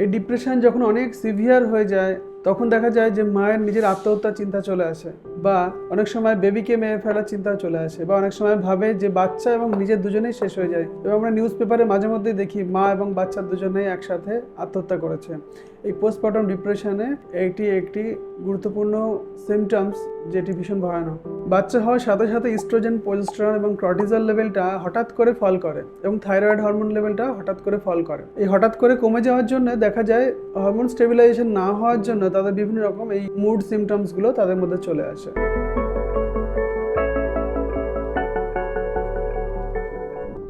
এই ডিপ্রেশন যখন অনেক সিভিয়ার হয়ে যায়, তখন দেখা যায় যে মায়ের নিজের আত্মহত্যার চিন্তা চলে আসে। বা অনেক সময় বেবিকে মেরে ফেলার চিন্তা চলে আসে বা অনেক সময় ভাবে যে বাচ্চা এবং নিজের দুজনেই শেষ হয়ে যায়। এবং আমরা নিউজ পেপারে মাঝে মধ্যেই দেখি মা এবং বাচ্চা দুজনেই একসাথে আত্মহত্যা করেছে। এই পোস্টমর্টম ডিপ্রেশনে এটি একটি গুরুত্বপূর্ণ সিমটমস যেটি ভীষণ ভয়ানক। বাচ্চা হওয়ার সাথে সাথে ইস্ট্রোজেন পোলস্টেরন এবং ক্রটিজল লেভেলটা হঠাৎ করে ফল করে এবং থাইরয়েড হরমোন লেভেলটা হঠাৎ করে ফল করে। এই হঠাৎ করে কমে যাওয়ার জন্য দেখা যায় হরমোন স্টেবিলাইজেশন না হওয়ার জন্য তাদের বিভিন্ন রকম এই মুড সিমটমসগুলো তাদের মধ্যে চলে আসে।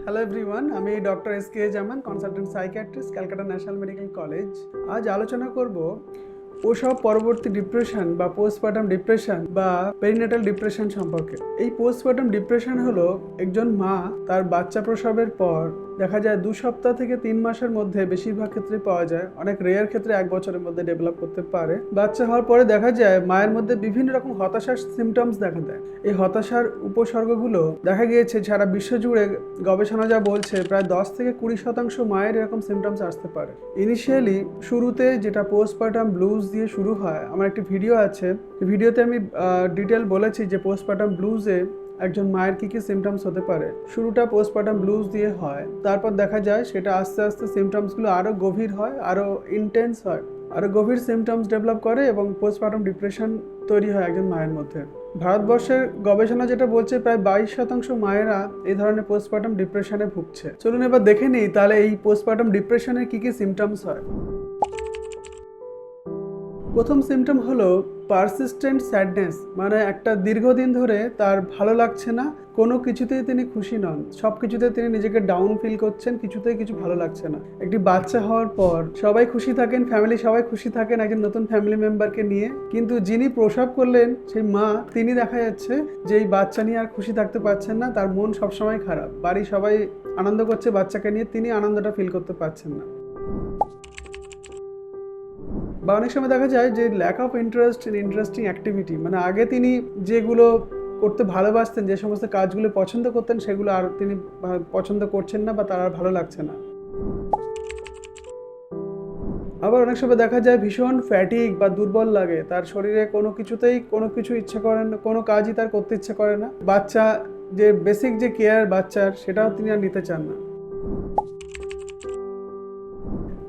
হ্যালো এভরিওয়ান আমি doctor S K Zaman consultant psychiatrist Calcutta national medical college আজ আলোচনা করব ওসব পরবর্তী ডিপ্রেশন বা পোস্টপার্টাম ডিপ্রেশন বা পেরিনেটাল ডিপ্রেশন সম্পর্কে। এই পোস্টপার্টাম ডিপ্রেশন হলো একজন মা তার বাচ্চা প্রসবের পর দেখা যায় দু সপ্তাহ থেকে তিন মাসের মধ্যে বেশিরভাগ ক্ষেত্রে পাওয়া যায়। অনেক রেয়ার ক্ষেত্রে এক বছরের মধ্যে ডেভেলপ করতে পারে। বাচ্চা হওয়ার পরে দেখা যায় মায়ের মধ্যে বিভিন্ন রকম হতাশার সিমটমস দেখা দেয়। এই হতাশার উপসর্গগুলো দেখা গিয়েছে সারা বিশ্ব জুড়ে। গবেষণা যা বলছে প্রায় দশ থেকে কুড়ি শতাংশ মায়ের এরকম সিমটমস আসতে পারে। ইনিশিয়ালি শুরুতে যেটা পোস্টপার্টাম ব্লুজ দিয়ে শুরু হয়। আমার একটি ভিডিও আছে। ভিডিওতে আমি ডিটেল বলেছি যে পোস্টপার্টাম ব্লুজে একজন মায়ের কী কী সিমটমস হতে পারে। শুরুটা পোস্টপার্টাম ব্লুজ দিয়ে হয়। তারপর দেখা যায় সেটা আস্তে আস্তে সিমটমসগুলো আরও গভীর হয় আরও ইন্টেন্স হয় আরও গভীর সিমটমস ডেভেলপ করে এবং পোস্টপার্টাম ডিপ্রেশন তৈরি হয় একজন মায়ের মধ্যে। ভারতবর্ষের গবেষণা যেটা বলছে, প্রায় বাইশ শতাংশ মায়েরা এই ধরনের পোস্টপার্টাম ডিপ্রেশনে ভুগছে। চলুন এবার দেখে নিই তাহলে এই পোস্টপার্টাম ডিপ্রেশনের কী কী সিমটমস হয়। প্রথম সিমটম হলো পারসিস্টেন্ট স্যাডনেস মানে একটা দীর্ঘদিন ধরে তার ভালো লাগছে না, কোনো কিছুতেই তিনি খুশি নন। সব কিছুতে তিনি নিজেকে ডাউন ফিল করছেন, কিছুতেই কিছু ভালো লাগছে না। একটি বাচ্চা হওয়ার পর সবাই খুশি থাকেন ফ্যামিলি সবাই খুশি থাকেন একজন নতুন ফ্যামিলি মেম্বারকে নিয়ে। কিন্তু যিনি প্রসব করলেন, সেই মা, তিনি দেখা যাচ্ছে যে এই বাচ্চা নিয়ে আর খুশি থাকতে পারছেন না, তার মন সবসময় খারাপ। বাড়ি সবাই আনন্দ করছে বাচ্চাকে নিয়ে, তিনি আনন্দটা ফিল করতে পারছেন না। বা অনেক সময় দেখা যায় যে lack of interest in interesting activity মানে আগে তিনি যেগুলো করতে ভালোবাসতেন, যে সমস্ত কাজগুলো পছন্দ করতেন, সেগুলো আর তিনি পছন্দ করছেন না বা তার আর ভালো লাগছে না। আবার অনেক সময় দেখা যায় ভীষণ ফ্যাটিক বা দুর্বল লাগে, তার শরীরে কোনো কিছুতেই কোনো কিছু ইচ্ছে করে না, কোনো কাজই তার করতে ইচ্ছে করে না। বাচ্চা যে বেসিক যে কেয়ার বাচ্চার, সেটাও তিনি আর নিতে চান না।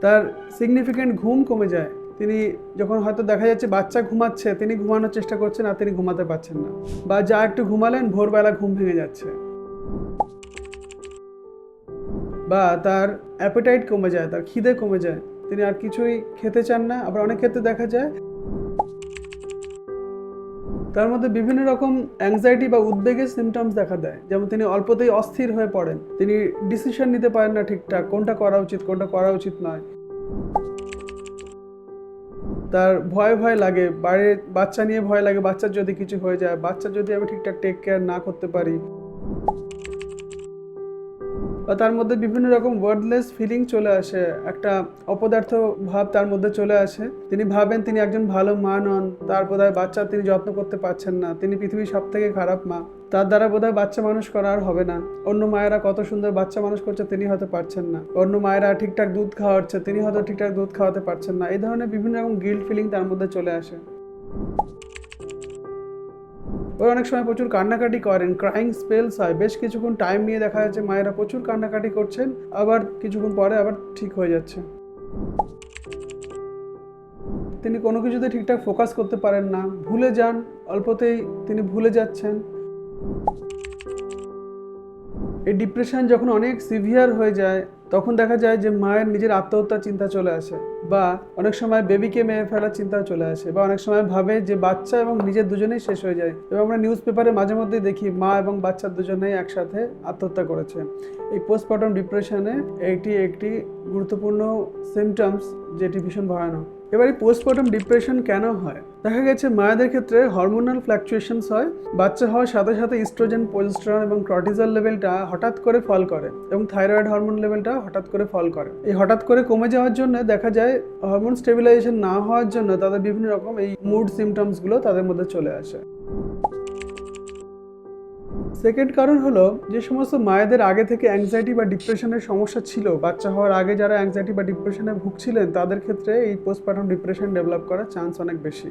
তার সিগনিফিক্যান্ট ঘুম কমে যায়। তিনি যখন হয়তো দেখা যাচ্ছে বাচ্চা ঘুমাচ্ছে, তিনি ঘুমানোর চেষ্টা করছেন আর তিনি ঘুমাতে পারছেন না। বা যা একটু ঘুমালেন, ভোরবেলা ঘুম ভেঙে যাচ্ছে। বা তার অ্যাপেটাইট কমে যায়, তার খিদে কমে যায়। তিনি আর কিছুই খেতে চান না। আবার অনেক ক্ষেত্রে দেখা যায় তার মধ্যে বিভিন্ন রকম অ্যাংজাইটি বা উদ্বেগের সিমটমস দেখা দেয়। যেমন তিনি অল্পতেই অস্থির হয়ে পড়েন। তিনি ডিসিশন নিতে পারেন না ঠিকঠাক, কোনটা করা উচিত, কোনটা করা উচিত নয়। তার ভয় ভয় লাগে বাইরে বাচ্চা নিয়ে ভয় লাগে বাচ্চার যদি কিছু হয়ে যায়, বাচ্চা যদি আমি ঠিকঠাক টেক কেয়ার না করতে পারি। বা তার মধ্যে বিভিন্ন রকম ওয়ার্ডলেস ফিলিং চলে আসে, একটা অপদার্থ ভাব তার মধ্যে চলে আসে। তিনি ভাবেন তিনি একজন ভালো মা নন তার বোধহয় বাচ্চা তিনি যত্ন করতে পারছেন না। তিনি পৃথিবীর সব থেকে খারাপ মা। তার দ্বারা বোধহয় বাচ্চা মানুষ করা আর হবে না। অন্য মায়েরা কত সুন্দর বাচ্চা মানুষ করছে, তিনি হয়তো পারছেন না। অন্য মায়েরা ঠিকঠাক দুধ খাওয়াচ্ছে, তিনি হয়তো ঠিকঠাক দুধ খাওয়াতে পারছেন না। এই ধরনের বিভিন্ন রকম গিল্ড ফিলিং তার মধ্যে চলে আসে। ওরা অনেক সময় প্রচুর কান্নাকাটি করেন ক্রাইং স্পেলস হয়। বেশ কিছুক্ষণ টাইম নিয়ে দেখা যাচ্ছে মায়েরা প্রচুর কান্নাকাটি করছেন, আবার কিছুক্ষণ পরে আবার ঠিক হয়ে যাচ্ছে। তিনি কোনো কিছুতে ঠিকঠাক ফোকাস করতে পারেন না। ভুলে যান, অল্পতেই তিনি ভুলে যাচ্ছেন। এই ডিপ্রেশন যখন অনেক সিভিয়ার হয়ে যায়, তখন দেখা যায় যে মায়ের নিজের আত্মহত্যার চিন্তা চলে আসে। বা অনেক সময় বেবিকে মেরে ফেলার চিন্তা চলে আসে বা অনেক সময় ভাবে যে বাচ্চা এবং নিজের দুজনেই শেষ হয়ে যায় এবং আমরা নিউজ পেপারে মাঝে মধ্যেই দেখি মা এবং বাচ্চা দুজনেই একসাথে আত্মহত্যা করেছে। এই পোস্টমর্টম ডিপ্রেশনে এটি একটি গুরুত্বপূর্ণ সিমটমস যেটি ভীষণ ভয়ানক। এবার এই পোস্টমর্টম ডিপ্রেশন কেন হয়? দেখা গেছে মায়েদের ক্ষেত্রে হরমোনাল ফ্ল্যাকচুয়েশনস হয়, বাচ্চা হওয়ার সাথে সাথে ইস্ট্রোজেন পোলস্টেরন এবং ক্রটিজল লেভেলটা হঠাৎ করে ফল করে এবং থাইরয়েড হরমোন লেভেলটা হঠাৎ করে ফল করে। এই হঠাৎ করে কমে যাওয়ার জন্য দেখা যায় হরমোন স্টেবিলাইজেশন না হওয়ার জন্য তাদের বিভিন্ন রকম এই মুড সিমটমসগুলো তাদের মধ্যে চলে আসে। সেকেন্ড কারণ হলো, যে সমস্ত মায়েদের আগে থেকে অ্যাংজাইটি বা ডিপ্রেশনের সমস্যা ছিল, বাচ্চা হওয়ার আগে যারা অ্যাংজাইটি বা ডিপ্রেশনে ভুগছিলেন, তাদের ক্ষেত্রে এই পোস্টপার্টাম ডিপ্রেশন ডেভেলপ করার চান্স অনেক বেশি।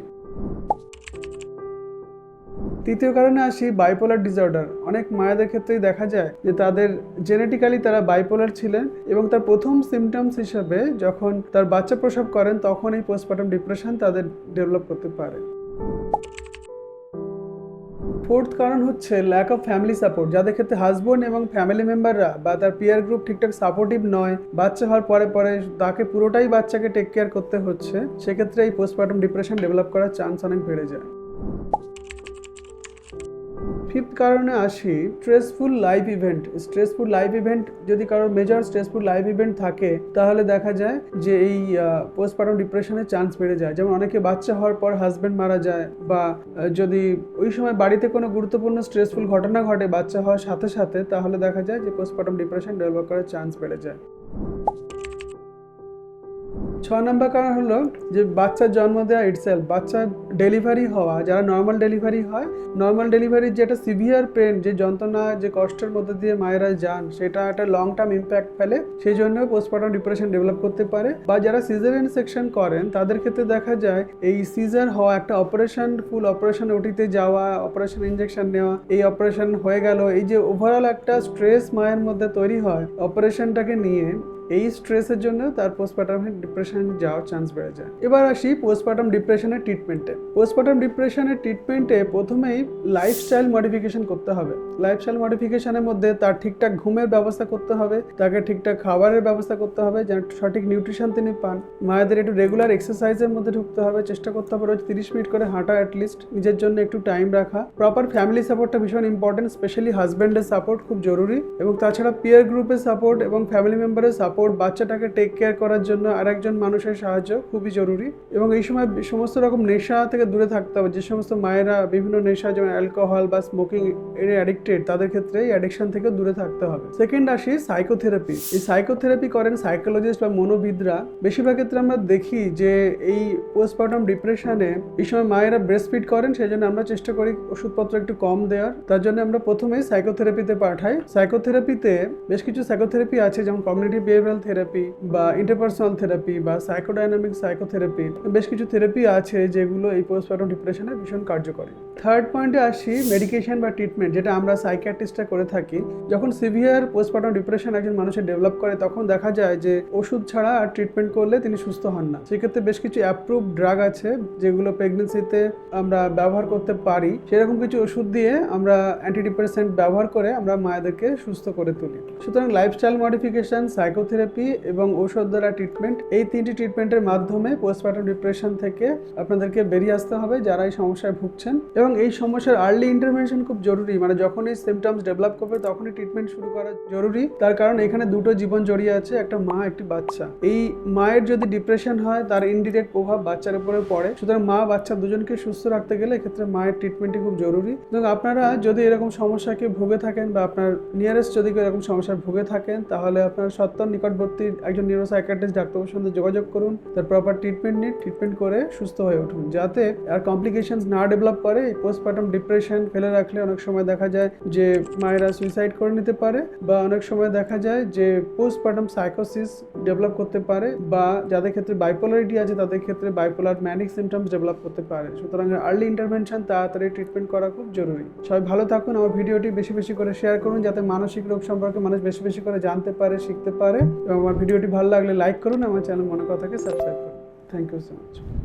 তৃতীয় কারণে আসি বাইপোলার ডিসঅর্ডার অনেক মায়েদের ক্ষেত্রেই দেখা যায় যে তাদের জেনেটিক্যালি তারা বাইপোলার ছিলেন এবং তার প্রথম সিমটমস হিসাবে যখন তার বাচ্চা প্রসব করেন, তখন এই পোস্টপার্টাম ডিপ্রেশন তাদের ডেভেলপ করতে পারে। ফোর্থ কারণ হচ্ছে ল্যাক অফ ফ্যামিলি সাপোর্ট যাদের ক্ষেত্রে হাজব্যান্ড এবং ফ্যামিলি মেম্বাররা বা তার পিয়ার গ্রুপ ঠিকঠাক সাপোর্টিভ নয়, বাচ্চা হওয়ার পরে পরে তাকে পুরোটাই বাচ্চাকে টেক কেয়ার করতে হচ্ছে, সেক্ষেত্রে এই পোস্টপার্টাম ডিপ্রেশন ডেভেলপ করার চান্স অনেক বেড়ে যায়। ফিফথ কারণে আসি stressful life event stressful life event যদি কারোর মেজর স্ট্রেসফুল লাইফ ইভেন্ট থাকে, তাহলে দেখা যায় যে এই পোস্টপার্টম ডিপ্রেশনের চান্স বেড়ে যায়। যেমন অনেকে বাচ্চা হওয়ার পর হাজব্যান্ড মারা যায় বা যদি ওই সময় বাড়িতে কোনো গুরুত্বপূর্ণ স্ট্রেসফুল ঘটনা ঘটে বাচ্চা হওয়ার সাথে সাথে, তাহলে দেখা যায় যে পোস্টপার্টম ডিপ্রেশন ডেভেলপ করার চান্স বেড়ে যায়। ছ নম্বর কারণ হলো যে বাচ্চার জন্ম দেওয়া ইটসেলফ বাচ্চার ডেলিভারি হওয়া, যারা নর্মাল ডেলিভারি হয় নর্মাল ডেলিভারির যেটা সিভিয়ার পেন যে যন্ত্রণা, যে কষ্টের মধ্যে দিয়ে মায়েরা যান, সেটা একটা লং টার্ম ইম্প্যাক্ট ফেলে সেই জন্য পোস্টপার্টাম ডিপ্রেশন ডেভেলপ করতে পারে। বা যারা সিজারিয়ান সেকশন করেন, তাদের ক্ষেত্রে দেখা যায় এই সিজার হওয়া, একটা অপারেশন ফুল অপারেশন ওটিতে যাওয়া অপারেশন ইঞ্জেকশন নেওয়া, এই অপারেশন হয়ে গেল, এই যে ওভারঅল একটা স্ট্রেস মায়ের মধ্যে তৈরি হয় অপারেশনটাকে নিয়ে এই স্ট্রেসের জন্য তার পোস্টপার্টাম ডিপ্রেশন যাওয়ার চান্স বেড়ে যায়। এবার আসি পোস্টপার্টাম ডিপ্রেশনের ট্রিটমেন্টে পোস্টপার্টাম ডিপ্রেশনের ট্রিটমেন্টে প্রথমেই লাইফস্টাইল মডিফিকেশন করতে হবে। লাইফস্টাইল মডিফিকেশনের মধ্যে তার ঠিকঠাক ঘুমের ব্যবস্থা করতে হবে, তাকে ঠিকঠাক খাবারের ব্যবস্থা করতে হবে, যেন সঠিক নিউট্রিশন তিনি পান। মায়েদের একটু রেগুলার এক্সারসাইজের মধ্যে ঢুকতে হবে, চেষ্টা করতে হবে রোজ তিরিশ মিনিট করে হাঁটা অ্যাটলিস্ট নিজের জন্য একটু টাইম রাখা। প্রপার ফ্যামিলি সাপোর্টটা ভীষণ ইম্পর্টেন্ট স্পেশালি হাজব্যান্ডের সাপোর্ট খুব জরুরি। এবং তাছাড়া পিয়ার গ্রুপের সাপোর্ট এবং ফ্যামিলি মেম্বারের সাপোর্ট বাচ্চাটাকে টেক কেয়ার করার জন্য আরেকজন মানুষের সাহায্য খুবই জরুরি। এবং এই সময় সমস্ত রকম নেশা থেকে দূরে থাকতে হবে। যে সমস্ত মায়েরা বিভিন্ন নেশা, যেমন অ্যালকোহল বা স্মোকিং এর অ্যাডিক্টেড তাদের ক্ষেত্রে এই অ্যাডিকশন থেকে দূরে থাকতে হবে। সেকেন্ড আসি সাইকোথেরাপি এই সাইকোথেরাপি করেন সাইকোলজিস্ট বা মনোবিদরা। বেশিরভাগ ক্ষেত্রে আমরা দেখি যে এই পোস্টপার্টাম ডিপ্রেশনে এই সময় মায়েরা ব্রেস্ট করেন সেই জন্য আমরা চেষ্টা করি ওষুধপত্র একটু কম দেওয়ার। তার জন্য আমরা প্রথমেই সাইকোথেরাপিতে পাঠাই। সাইকোথেরাপিতে বেশ কিছু সাইকোথেরাপি আছে, যেমন কমিউনিটি বিহেভিয়ারাল থেরাপি বা ইন্টারপার্সোনাল থেরাপি বা সাইকোডাইনামিক সাইকোথেরাপি বেশ কিছু থেরাপি আছে যেগুলো এই পোস্টপার্টাম ডিপ্রেশনে ভীষণ কার্যকরী। থার্ড পয়েন্টে আসি মেডিকেশন বা ট্রিটমেন্ট যেটা আমরা সাইকিয়াট্রিস্টরা করে থাকি। যখন সিভিয়ার পোস্টপার্টাম ডিপ্রেশন একজন মানুষের ডেভেলপ করে তখন দেখা যায় যে ওষুধ ছাড়া আর ট্রিটমেন্ট করলে তিনি সুস্থ হন না। সেক্ষেত্রে বেশ কিছু অ্যাপ্রুভ ড্রাগ আছে যেগুলো প্রেগনেন্সিতে আমরা ব্যবহার করতে পারি। সেরকম কিছু ওষুধ দিয়ে আমরা অ্যান্টিডিপ্রেসেন্ট ব্যবহার করে আমরা মায়েদেরকে সুস্থ করে তুলি। সুতরাং লাইফস্টাইল মডিফিকেশন সাইকোথেরাপি এবং ঔষধ দ্বারা ট্রিটমেন্ট এই তিনটি ট্রিটমেন্টের মাধ্যমে পোস্টপার্টাম ডিপ্রেশন থেকে আপনাদেরকে বেরিয়ে আসতে হবে যারা এই সমস্যায় ভুগছেন। এবং এই সমস্যার আর্লি ইন্টারভেনশন খুব জরুরি মানে যখনই সিমটমস ডেভেলপ করবে তখনই ট্রিটমেন্ট শুরু করা জরুরি। তার কারণ এখানে দুটো জীবন জড়িয়ে আছে, একটা মা, একটি বাচ্চা। এই মায়ের যদি ডিপ্রেশন হয়, তার ইনডিরেক্ট প্রভাব বাচ্চার উপরে পড়ে। সুতরাং মা, বাচ্চা দুজনকে সুস্থ রাখতে গেলে এক্ষেত্রে মায়ের ট্রিটমেন্টই খুব জরুরি। এবং আপনারা যদি এরকম সমস্যাকে ভুগে থাকেন বা আপনার নিয়ারেস্ট যদি এরকম সমস্যায় ভুগে থাকেন, তাহলে আপনার সত্তর নিকটবর্তী একজন নিউরোসাইকাট্রিস্ট ডাক্তারের সঙ্গে যোগাযোগ করুন, তার প্রপার ট্রিটমেন্ট নিন ট্রিটমেন্ট করে সুস্থ হয়ে উঠুন, যাতে আর কমপ্লিকেশনস না ডেভেলপ করে পোস্টপার্টাম ডিপ্রেশন ফেলে রাখলে অনেক সময় দেখা যায় যে মায়েরা সুইসাইড করে নিতে পারে বা অনেক সময় দেখা যায় যে পোস্টপার্টাম সাইকোসিস ডেভেলপ করতে পারে বা যাদের ক্ষেত্রে বাইপোলারিটি আছে, তাদের ক্ষেত্রে বাইপোলার ম্যানিক সিমটমস ডেভেলপ করতে পারে। সুতরাং আর্লি ইন্টারভেনশন তাড়াতাড়ি ট্রিটমেন্ট করা খুব জরুরি। সবাই ভালো থাকুন, আমার ভিডিওটি বেশি বেশি করে শেয়ার করুন, যাতে মানসিক রোগ সম্পর্কে মানুষ বেশি বেশি করে জানতে পারে, শিখতে পারে। আমার ভিডিওটি ভালো লাগলে লাইক করুন, আমার চ্যানেল মনে কথাকে সাবস্ক্রাইব করুন। Thank you so much